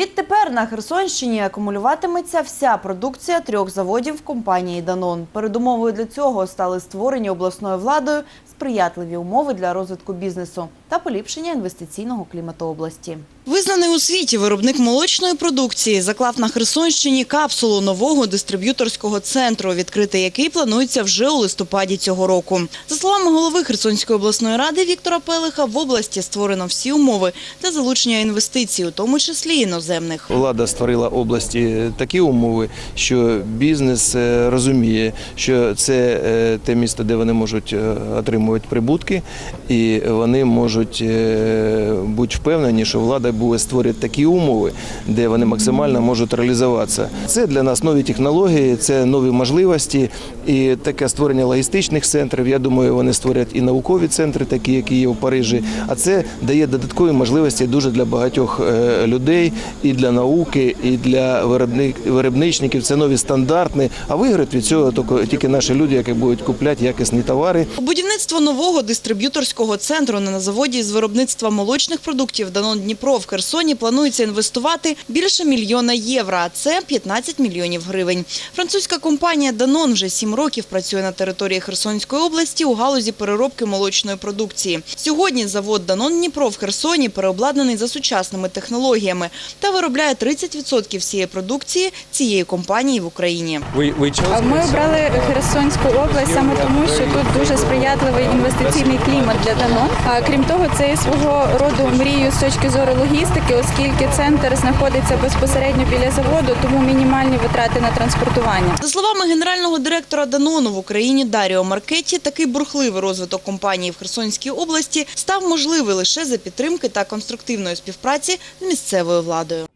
Відтепер на Херсонщині акумулюватиметься вся продукція трьох заводів компанії Данон. Передумовою для цього стали створені обласною владою сприятливі умови для розвитку бізнесу та поліпшення інвестиційного клімату області. Визнаний у світі виробник молочної продукції заклав на Херсонщині капсулу нового дистриб'юторського центру, відкрити який планується вже у листопаді цього року. За словами голови Херсонської обласної ради Віктора Пелиха, в області створено всі умови для залучення інвестицій, у тому числі іноземних. Влада створила області такі умови, що бізнес е, розуміє, що це е, те місто, де вони можуть е, отримувати прибутки, і вони можуть бути впевнені, що влада буде створювати такі умови, де вони максимально можуть реалізуватися. Це для нас нові технології, це нові можливості і таке створення логістичних центрів. Я думаю, вони створять і наукові центри, такі, які є в Парижі. А це дає додаткові можливості дуже для багатьох людей і для науки, і для виробничників. Це нові стандарти. А виграють від цього тільки наші люди, які будуть купляти якісні товари. Будівництво нового дистриб'юторського центру на заводі з виробництва молочних продуктів Данон Дніпро в Херсоні планується інвестувати більше мільйона євро, а це 15 мільйонів гривень. Французька компанія Данон вже сім років працює на території Херсонської області у галузі переробки молочної продукції. Сьогодні завод Данон Дніпро в Херсоні переобладнаний за сучасними технологіями та виробляє 30% всієї продукції цієї компанії в Україні. Ми обрали Херсонську область саме тому, що тут дуже сприятливий інвестиційний клімат для Данон. А крім того, це є свого роду мрією з точки зору логістики, оскільки центр знаходиться безпосередньо біля заводу, тому мінімальні витрати на транспортування. За словами генерального директора Данону в Україні Даріо Маркетті, такий бурхливий розвиток компанії в Херсонській області став можливий лише за підтримки та конструктивної співпраці з місцевою владою.